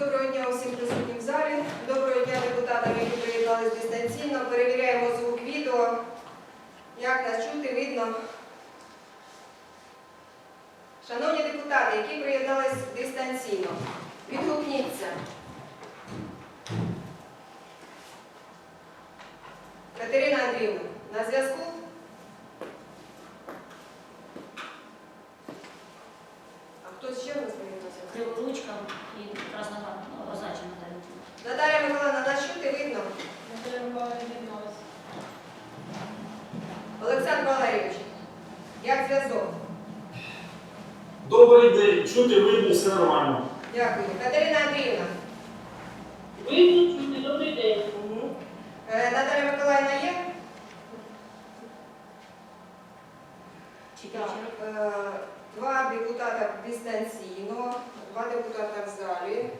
Доброго дня усім присутнім в залі. Доброго дня депутатам, які приєдналися дистанційно. Перевіряємо звук відео. Як нас чути, видно. Шановні депутати, які приєдналися дистанційно, відгукніться. Катерина Андріївна, на зв'язку? А хтось ще в нас приєднався? Криворучка і Красногар, Озачина Наталя. Наталя Миколаївна, нас чути видно? Олександр Валерійович, як зв'язок? Добрий день, чути, видно, все нормально. Дякую. Катерина Андріївна. Видно, чути, добрий день. Е, Наталя Миколаївна є? Чекай, Так. Е, Два депутата дистанційно, два депутата в залі.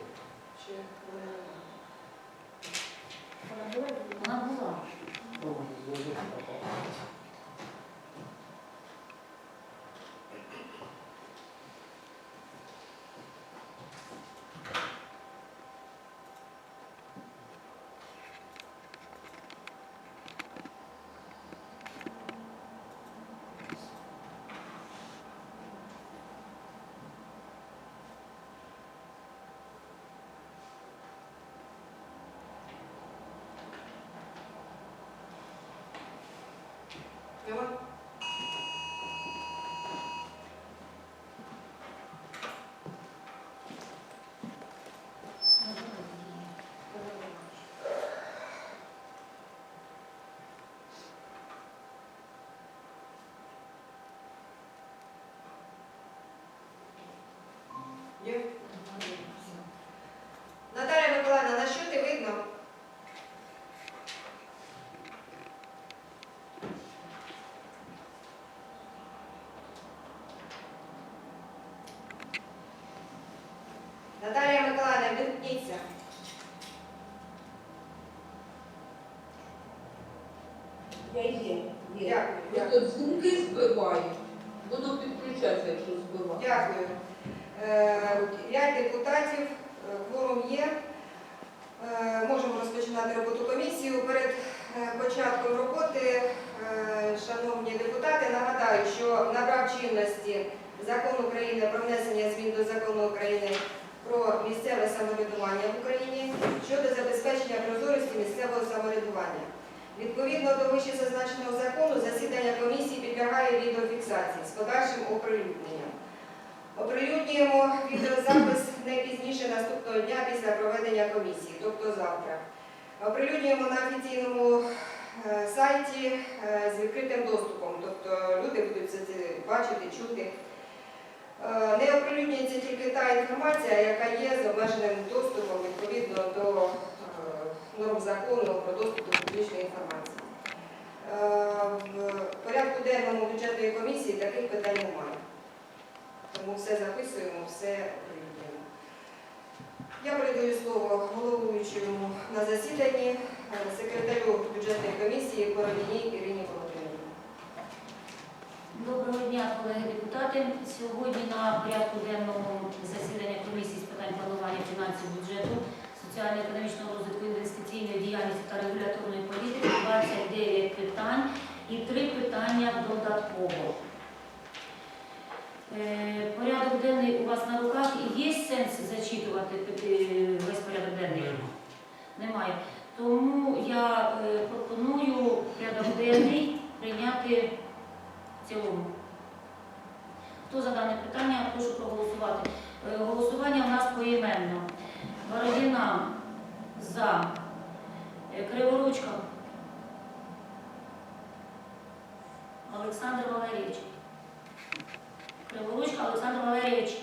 Чи вони немає? Вона була. Нема? Є? Наталя Миколаївна, на що ти видно? Наталія Миколаївна, відгукніться. Я є. Дякую. Ви Дякую. звуки збиваю. Буду підключатися, якщо збиваю. Дякую. Е, П'ять депутатів, е, кворум є. Е, Можемо розпочинати роботу комісії. Перед е, початком роботи, е, шановні депутати, нагадаю, що набрав чинності Закон України про внесення змін до закону України про місцеве самоврядування в Україні щодо забезпечення прозорості місцевого самоврядування. Відповідно до вищезазначеного закону, засідання комісії підлягає відеофіксації з подальшим оприлюдненням. Оприлюднюємо відеозапис не пізніше наступного дня після проведення комісії, тобто завтра. Оприлюднюємо на офіційному е, сайті е, з відкритим доступом, тобто люди будуть це бачити, чути. Е, Не оприлюднюється тільки та інформація, яка є з обмеженим доступом відповідно до норм закону про доступ до публічної інформації. Е, В порядку денному бюджетної комісії таких питань немає. Тому все записуємо, все оприлюднюємо. Я передаю слово головуючому на засіданні е, секретарю бюджетної комісії Бородіній Ірині Володимирівні. Доброго дня, колеги депутати. Сьогодні на порядку денному засідання комісії з питань планування фінансів бюджету, соціально-економічного розвитку, інвестиційної діяльності та регуляторної політики 29 питань і 3 питання додатково. Е, Порядок денний у вас на руках і є сенс зачитувати е, весь порядок денний? Немає. Тому я е, пропоную порядок денний прийняти в цілому. Хто за дане питання, прошу проголосувати. Голосування у нас поіменно. Бородіна за. Е, Криворучка. Олександр Валерійович. Криворучка Олександр Валерійович.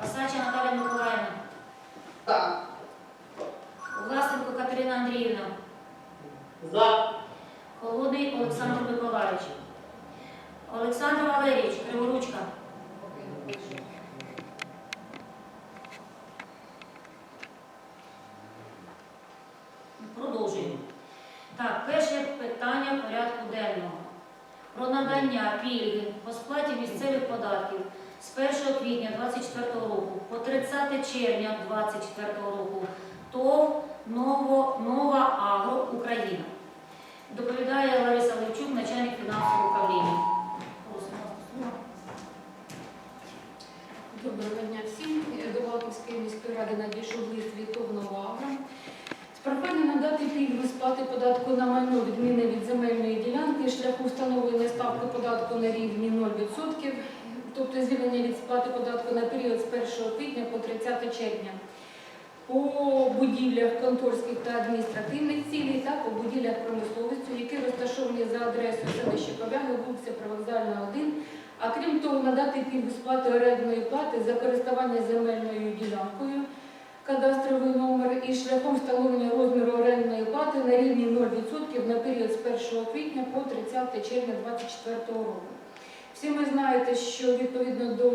Пасача Наталя Миколаївна. Так. Власенко Катерина Андріївна. За. Холодний Олександр Миколаївич. Олександр Валерійович, Криворучка. Продовжуємо. Так, перше питання порядку денного. Про надання пільги по сплаті місцевих податків з з 1 квітня 24 року по 30 червня 24 року ТОВ Ново, Нова Агро Україна. Доповідає Лариса Левчук, начальник фінансового управління. Доброго дня всім. До Галківської міської ради надійшов лист від Товного Агро. З проханням надати пільгу сплати податку на майно відміни від земельної ділянки шляху встановлення ставки податку на рівні 0%, тобто звільнення від сплати податку на період з 1 квітня по 30 червня. По будівлях конторських та адміністративних цілей та по будівлях промисловості, які розташовані за адресою селища Побяги, вулиця Привокзальна, 1, а крім того, надати пільгу сплати орендної плати за користування земельною ділянкою, кадастровий номер і шляхом встановлення розміру орендної плати на рівні 0% на період з 1 квітня по 30 червня 2024 року. Всі ви знаєте, що відповідно до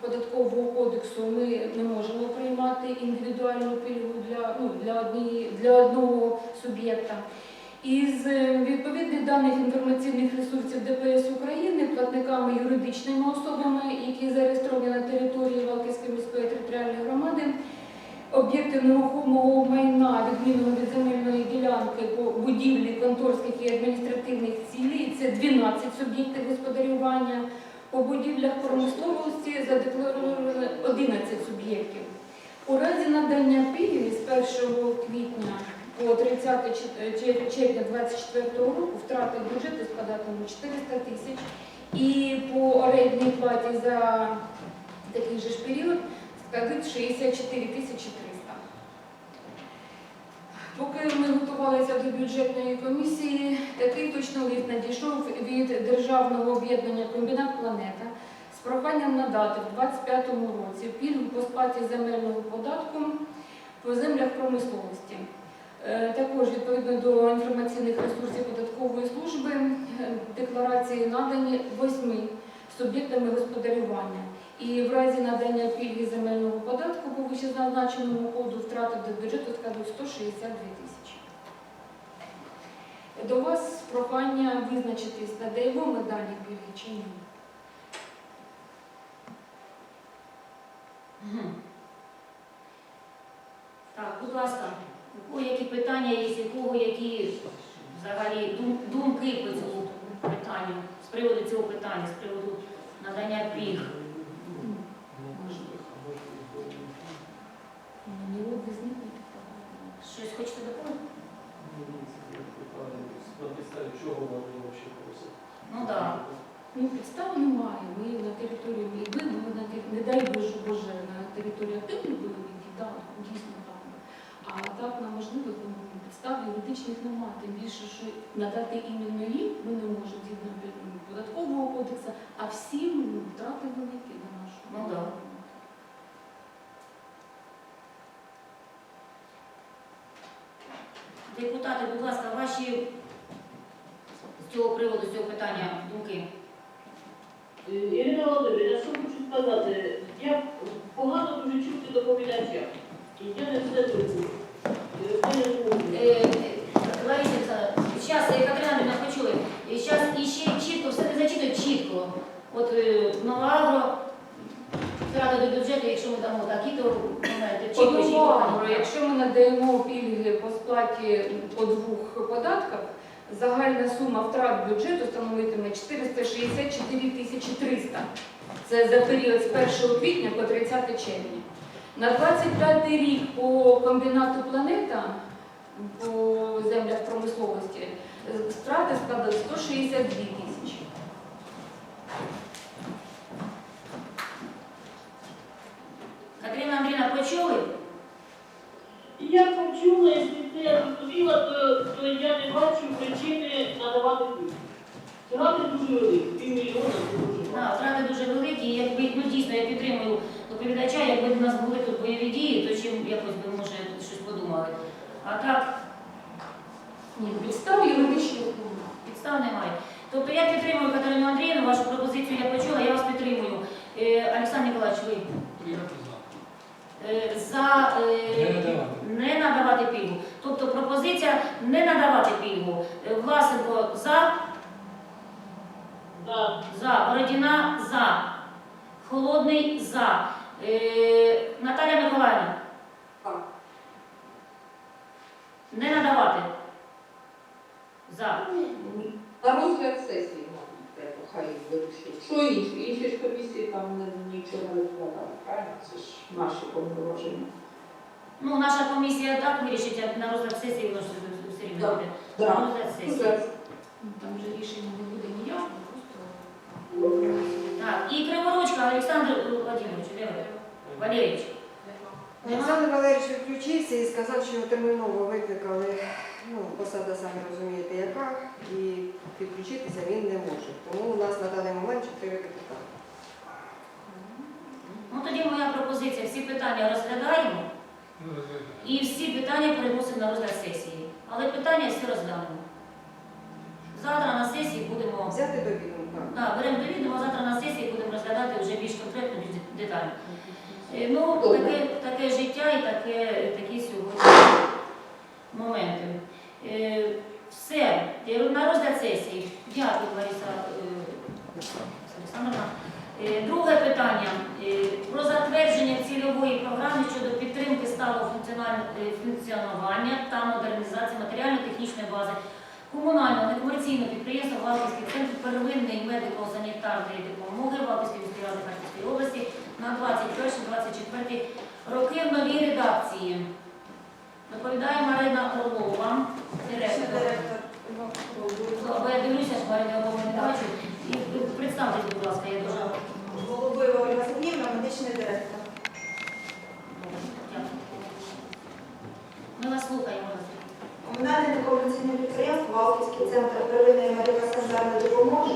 податкового кодексу ми не можемо приймати індивідуальну пільгу для, ну, для, однієї, для одного суб'єкта. Із е, відповідних даних інформаційних ресурсів ДПС України платниками юридичними особами, які зареєстровані на території Валківської міської територіальної громади, об'єкти нерухомого майна, відмінного від земельної ділянки по будівлі конторських і адміністративних цілей, це 12 суб'єктів господарювання, по будівлях промисловості задекларовано 11 суб'єктів. У разі надання пільги з 1 квітня по 30 чер- червня 2024 року втрати бюджету складатимуть 400 тисяч. І по орендній платі за такий же ж період складуть 64 тисячі 300. Поки ми готувалися до бюджетної комісії, такий точно лист надійшов від Державного об'єднання Комбінат Планета з проханням надати в 2025 році пільгу по сплаті земельного податку по землях промисловості. Е, Також відповідно до інформаційних ресурсів податкової служби е, декларації надані восьми суб'єктами господарювання. І в разі надання пільги земельного податку по вищезазначеному коду втрати до бюджету складуть 162 тисячі. До вас прохання визначитись, надаємо ми дані пільги чи ні. Так, будь ласка, у кого які питання є, у кого які взагалі думки по цьому питанню, з приводу цього питання, з приводу надання пільг. Ні, без них не Щось хочете доповнити? На підставі чого вони взагалі просять? Ну так. Ну, підстав немає. Ми на території війни, ми на не дай Боже, Боже, на території активних бойових дій, так, дійсно там. А так на можливих ну, підстав юридичних немає. Тим більше, що надати іменно їм ми не можемо згідно податкового кодексу, а всім втрати великі на нашу. Ну, да. Депутати, будь ласка, ваші з цього приводу, з цього питання думки. Е, Ірина Володимирівна, що хочу сказати, я погано дуже чути доповідача. І я не все зроблю. Е. Е, Лариса, зараз, Катерина Андрійовна, почули. Зараз іще чітко, все не зачитують чітко. От е, Новоагро, втрати до бюджету, якщо ми дамо такі, то чітко чітко. Подумала, якщо ми надаємо пільги по сплаті по двох податках, загальна сума втрат бюджету становитиме 464 тисячі 300. Це за період з 1 квітня по 30 червня. На 25 рік по комбінату Планета по землях промисловості втрати складали 162 тисячі. Катерина Андрійовна, почули? І я почула, якщо це я зрозуміла, то, то я не бачу причини надавати пільги. Втрати дуже великі, півмільйона це дуже Да, багато. втрати дуже великі, і якби ну дійсно я підтримую доповідача, якби в нас були тут бойові дії, то чим якось би може тут щось подумали. А так Ні, підстав юридичних немає. підстав немає. Тобто я підтримую Катерину Андріївну, вашу пропозицію я почула, я вас підтримую. Е, Олександр Ніколаївич, ви Е, за е, не надавати пільгу. Тобто пропозиція не надавати пільгу. Е, Власенко за, за, Бородіна за, Холодний за. Е, Наталя Миколаївна. Так. Не надавати. За. На розгляд сесії, треба, хай вирішить. Що інші? Інші ж комісії там не- нічого не відкладали, правильно? Це ж наші повноваження. Ну, наша комісія так вирішить, а на розгляд сесії воно ж все рівно Да. буде. Да. На розгляд сесії. Розгляд. Ну, Там же рішення не буде і Криворучка Олександр Владимирович, де ви? Валерійович. Олександр Валерійович включився і сказав, що його терміново викликали, ну, посада самі розумієте, яка, і підключитися він не може. Тому у нас на даний момент чотири депутати. Ну тоді моя пропозиція, всі питання розглядаємо і всі питання переносимо на розгляд сесії. Але питання всі розглянемо. Завтра на сесії будемо Взяти до відома. да, беремо до відома, завтра на сесії будемо розглядати вже більш конкретно, більш детально. Е, Ну, Добре. таке, таке життя і таке, такі сьогодні моменти. Е, Все, Е, на розгляд сесії. Дякую, Лариса е, Олександровна. Е, Друге питання Е, про затвердження цільової програми щодо підтримки сталого функціонального е, функціонування та модернізації матеріально-технічної бази комунального некомерційного підприємства Валківський центр первинної медико-санітарної допомоги Валківської міської ради Харківської області на 21-24 роки в новій редакції. Доповідає Марина Орлова, директор. Бо я дивлюся, що Марина Орлова не бачу. І представтесь, будь ласка, я дуже Голубоєва Ольга Сергіївна, медичний директор. Ми вас слухаємо. Комунальне некомерційне підприємство Валківський центр первинної медико-санітарної допомоги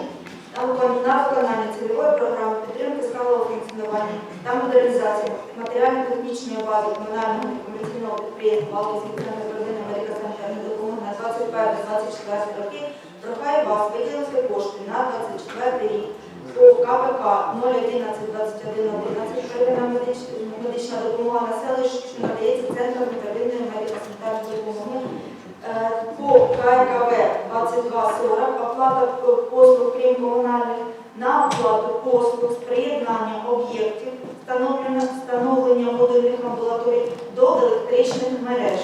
на викон- на виконання цільової програми підтримки сталого функціонування та модернізації матеріально-технічної бази комунального некомерційного підприємства Валківський центр первинної медико-санітарної допомоги на 21-24 роки прохає вас виділити кошти на 24 рік. По КПК 011 21 11 медична допомога населенню, що надається центром первинної медико-санітарної допомоги по КРКВ 2240 оплата послуг крім комунальних на оплату послуг з приєднання об'єктів, встановлення, модульних амбулаторій до електричних мереж.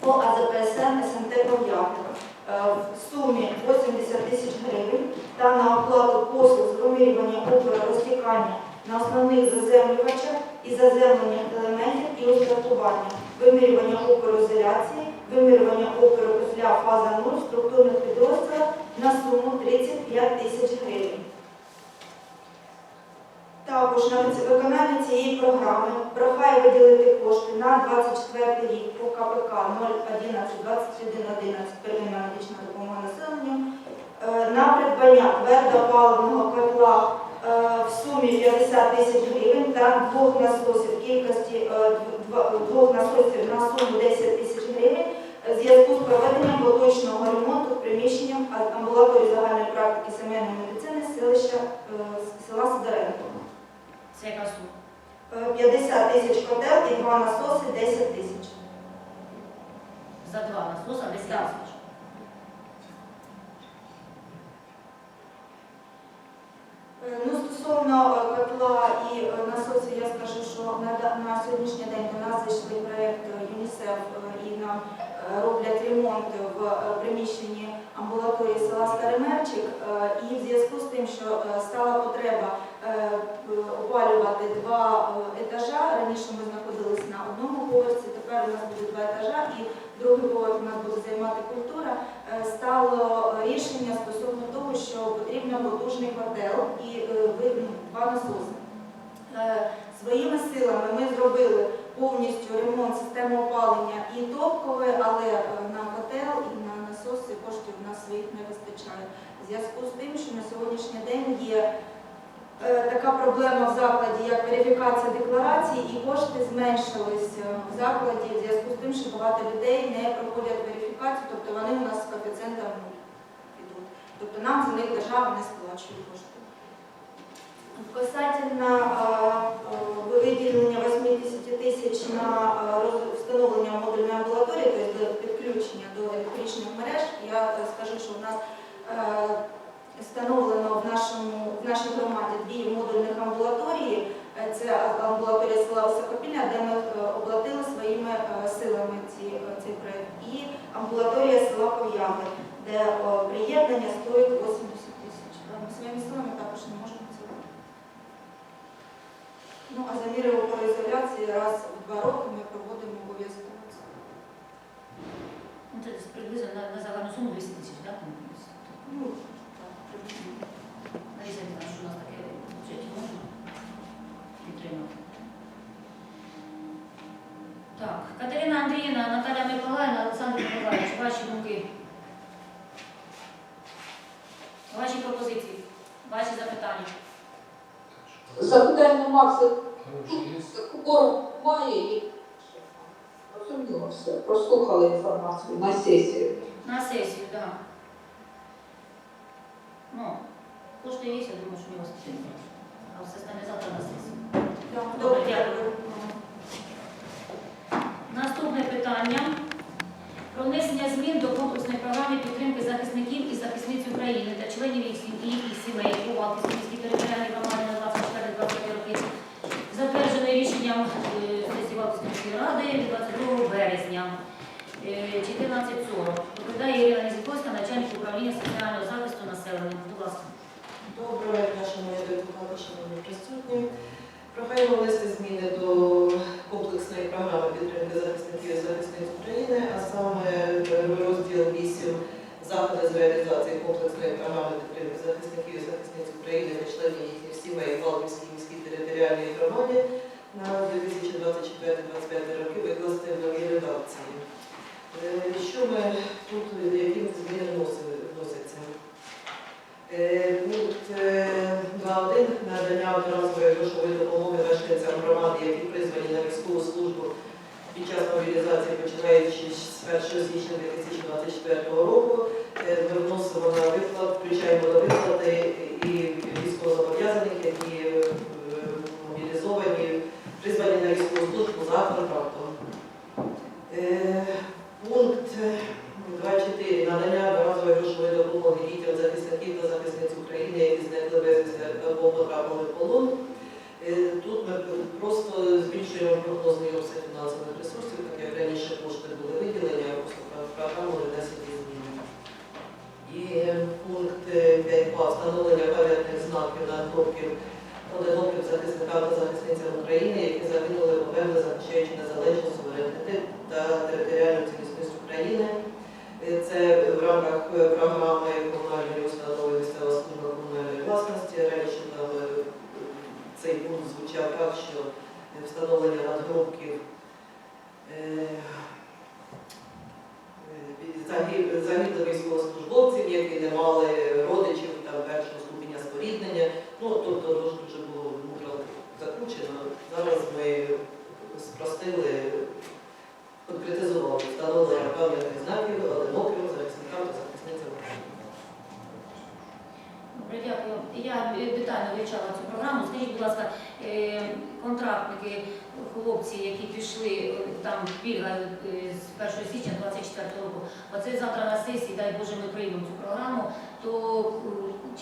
По АЗПСН СМТ Пов'ятка е, в сумі 80 тисяч гривень та на оплату послуг з вимірювання опору розтікання на основних заземлювачах і заземлення елементів і устаткування, вимірювання опору ізоляції, вимірювання опору після фаза 0 структурних підрозділах на суму 35 тисяч гривень. Також на виконання цієї програми прохає виділити кошти на 24 рік по КПК 011 21 11 первинна медична допомога населенню е, на придбання твердопаливного котла в сумі 50 тисяч гривень та двох насосів кількості е, двох насосів на суму 10 тисяч гривень в зв'язку з проведенням поточного ремонту приміщенням амбулаторії загальної практики сімейної медицини селища е, села Сидоренко. Це яка сума? Е, 50 тисяч котел і два насоси 10 тисяч. За два насоса 10 тисяч. Е, Ну, стосовно е, котла і е, насосів, я скажу, що на, на сьогоднішній день до нас зайшли проєкт е, ЮНІСЕФ е, і нам е, роблять ремонт в е, приміщенні амбулаторії села Старимерчик. Е, І в зв'язку з тим, що е, стала потреба е, опалювати два е, етажа, раніше ми знаходилися на одному поверсі, тепер у нас буде два етажа, і другий поверх у нас буде займати культура. Е, стало рішення стосовно того, що потрібно потужний котел і е, ну, два насоси. Е, Своїми силами ми зробили повністю ремонт системи опалення і топкове, але на котел і на насоси коштів у нас своїх не вистачає. В зв'язку з тим, що на сьогоднішній день є така проблема в закладі, як верифікація декларацій, і кошти зменшились е, в закладі в зв'язку з тим, що багато людей не проходять верифікацію, тобто вони у нас з коефіцієнтом підуть. Тобто нам за них держава не сплачує кошти. Касательно е, е, виділення 80 тисяч на е, встановлення модульної амбулаторії, тобто підключення до електричних мереж, я е, скажу, що у нас е, встановлено в, нашому, в нашій громаді дві модульних амбулаторії. Е, Це амбулаторія села Високопільня, де ми е, оплатили своїми е, силами ці, цей проєкт. І амбулаторія села Пов'яги, де приєднання стоїть 80 тисяч. Ми своїми силами також не можемо це. Ну, а заміри опороізоляції раз в два роки ми проводимо обов'язково. це. Ну, приблизно на, на загальну суму 200 тисяч, так? Так, приблизно. Лариса Іванівна, що у нас таке в бюджеті можна підтримати? Так, Катерина Андріївна, Наталя Миколаївна, Олександр Миколаївич, ваші думки? Ваші пропозиції, ваші запитання. Запитань нема, все кворум має і розуміло все. Прослухали інформацію на сесії. На сесію, так. Да. Ну, что есть, я думаю, что не вас. А все остальное завтра на сессии. Добрый день. добре, дякую. pedras, duas фінансових ресурсів, так як раніше кошти були виділені, а програму внесені зміни. І пункт 5.2. Встановлення пам'ятних знаків на гробків одиноким захисникам та захисницям України, які загинули померли, захищаючи незалежність, суверенітет та територіальну цілісність України. Е, Це в рамках е, програми комунальної установи місцева служба комунальної власності. Раніше там е, цей пункт звучав так, що встановлення надгробків е, е, загиб- загиблих військовослужбовців, які не мали родичів там першого ступеня споріднення. Ну, тобто дуже дуже було мудро закручено. Зараз ми спростили, конкретизували встановлення пам'ятних знаків одиноким захисникам та захисницям України. Добре, дякую. Я е, детально вивчала цю програму. Скажіть, будь ласка, е, контрактники, хлопці, які пішли е, там пільга е, з 1 січня 24 року, оце завтра на сесії, дай Боже, ми приймемо цю програму, то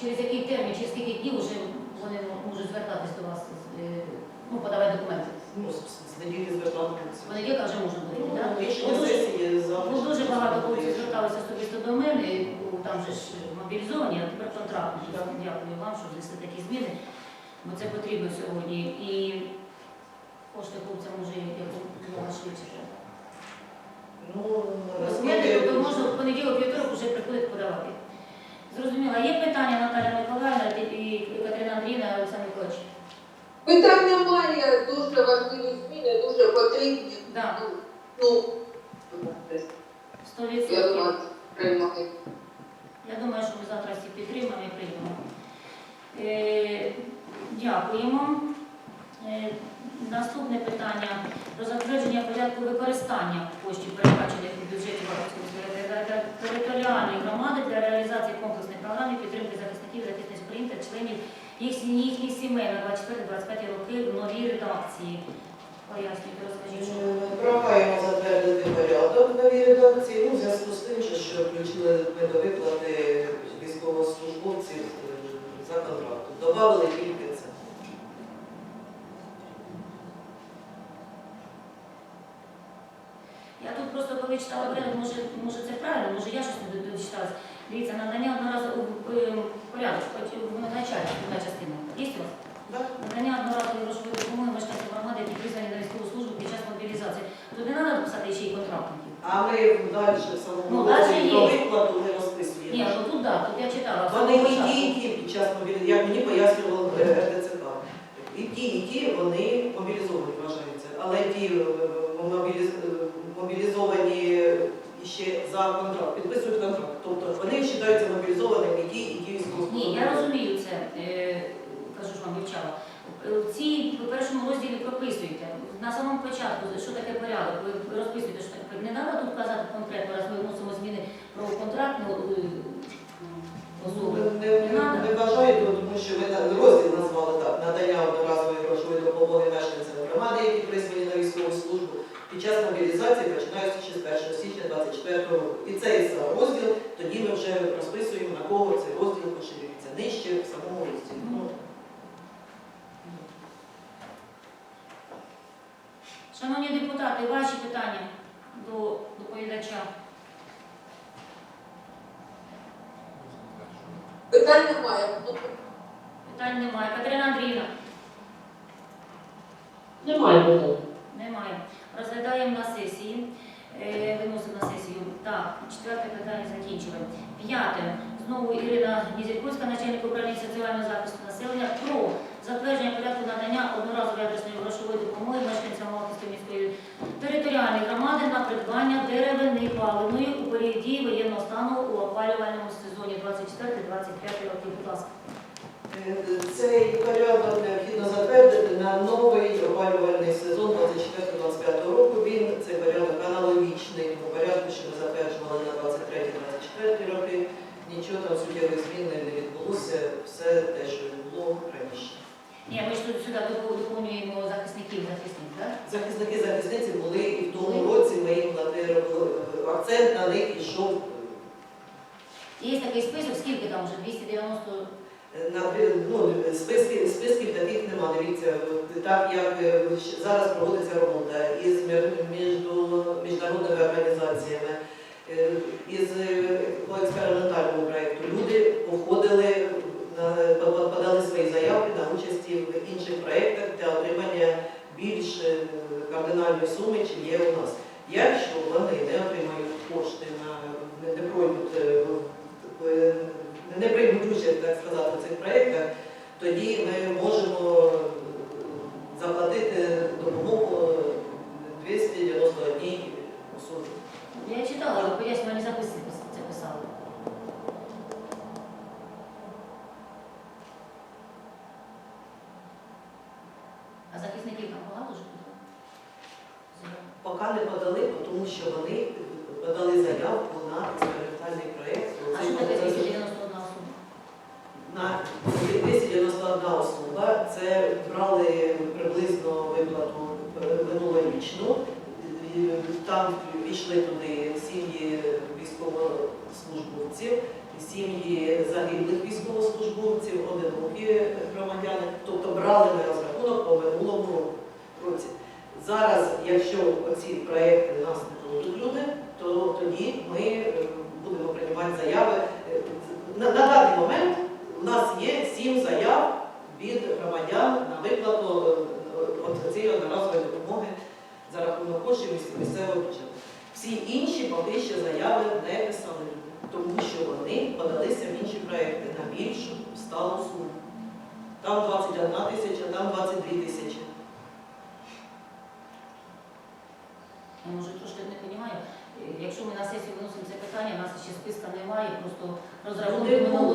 через який термін, через скільки днів вже вони можуть звертатись до вас, е, ну, подавати документи? Ну, з неділі звертатися. З понеділка вже можна буде, так? Ну, завтра. Бо дуже багато хлопців зверталися особисто до мене, там же ж мобілізовані, а тепер контрактні. Дякую вам, що внесли такі зміни, бо це потрібно сьогодні. І кошти хлопцям вже якомога швидше треба. Ну, Документи, наскільки- тобто можна в понеділок вівторок вже приходить подавати. Зрозуміла, є питання Наталя Миколаївна і Катерина Андріївна Олександр Миколаївич? Питань немає, дуже важливі зміни, дуже потрібні. Так, Ну, 100%. я думаю, приймаю. Я думаю, що ми завтра всі підтримаємо і приймемо. Е, дякуємо. Е, наступне питання про затвердження порядку використання коштів, передбачених у бюджеті територіальної- громади для реалізації комплексної програми підтримки захисників і захисниць та членів їхніх сімей на 24-25 роки в новій редакції. Пояснюйте, розкажіть. Прохаємо затвердити порядок в новій редакції, ну, в зв'язку з тим, що- включили ми до виплати військовослужбовців е, за контрактом. Добавили тільки це. Я тут просто читала порядок, може, може це правильно, може я щось не дочиталась. Дивіться, надання одноразового е, порядок, хоч на начальник, одна частина. Вас? Да? Надання одноразової грошової допомоги мешканцям громади, які призвані на військову службу під час мобілізації. Тут не треба писати ще й контрактників. А ми далі самому Ну, є. виплату ми Ні, ну тут так, тут я читала. Вони і ті, і ті під час мобілізації, як мені пояснював е, РТЦК. І ті, і ті вони мобілізовані вважаються. Але ті е, мобіліз- е, мобілізовані ще за контракт, підписують контракт. Тобто вони вважаються мобілізованими і ті, і Ні, я розумію це, е, кажу ж вам, вивчала. Е, В цій в першому розділі прописуєте. На самому початку, що таке порядок, ви розписуєте, що таке. Не треба тут казати конкретно, раз ми вносимо зміни про контрактну е, особу. Не, не, не бажаю, тому що ви на- розділ назвали так, надання одноразової грошової допомоги мешканцям громади, які призвані на військову службу під час мобілізації, починаючи з 1 січня 24 року. І цей сам розділ, тоді ми вже розписуємо, на кого цей розділ поширюється. Нижче в самому розділі. Ну, Шановні депутати, ваші питання до доповідача. Питань немає. Питань немає. Катерина Андріївна? Немає питань. Розглядаємо на сесії. Е, Виносимо на сесію. Так, четверте питання закінчили. П'яте. Знову Ірина Нізіркуська, начальник управління соціального захисту населення, про затвердження порядку надання одноразової адресної грошової допомоги мешканцям Малківської міської територіальної громади на придбання деревини паливної у період дії воєнного стану у опалювальному сезоні 24-25 років. Будь ласка. Е, Цей порядок необхідно затвердити на новий опалювальний сезон 24-25 року. Він цей порядок аналогічний тому порядку, що ми затверджували на 23-24 роки. Нічого там суттєвих змін не відбулося, все те, що було раніше. Ні, ми ж тут сюди допо- доповнюємо захисників, захисник, так? Захисники захисниці були і в тому році ми їм платили, акцент на них ішов Є такий список, скільки там вже 290 На ну, списків, списків таких нема. Дивіться, так як е, зараз проводиться робота із між, між- міжнародними організаціями, е, із е, по експериментальному проєкту. Люди походили, подали свої заявки на участі в інших проєктах для отримання більш е, кардинальної суми, чим є у нас. Якщо вони не отримають кошти на не пройдуть е, в- в- не приймуть участь, так сказати, в цих проєктах, тоді ми можемо е, заплатити допомогу 291 особі. Я читала, ви пояснювальні записи це писали. А захисників там багато ж буде? Поки не подали, тому що вони подали заявку на експериментальний проєкт. А що таке 291 особа? На 291 особа це брали приблизно виплату е, минулорічну. І Там пішли туди сім'ї військовослужбовців, сім'ї загиблих військовослужбовців, одинокі громадяни, тобто брали на розрахунок по минулому році. Зараз, якщо ці проекти нас не пройдуть люди, то тоді ми е, будемо приймати заяви. Е, На, на даний момент у нас є сім заяв від громадян на виплату е, цієї одноразової допомоги за рахунок коштів місцевого бюджету. Всі інші поки ще заяви не писали, тому що вони подалися в інші проекти на більшу сталу суму. Там 21 тисяча, там 22 тисячі. Я може трошки не розумію. Якщо ми на сесію виносимо це питання, у нас ще списка немає, просто розрахунки Ну, минулого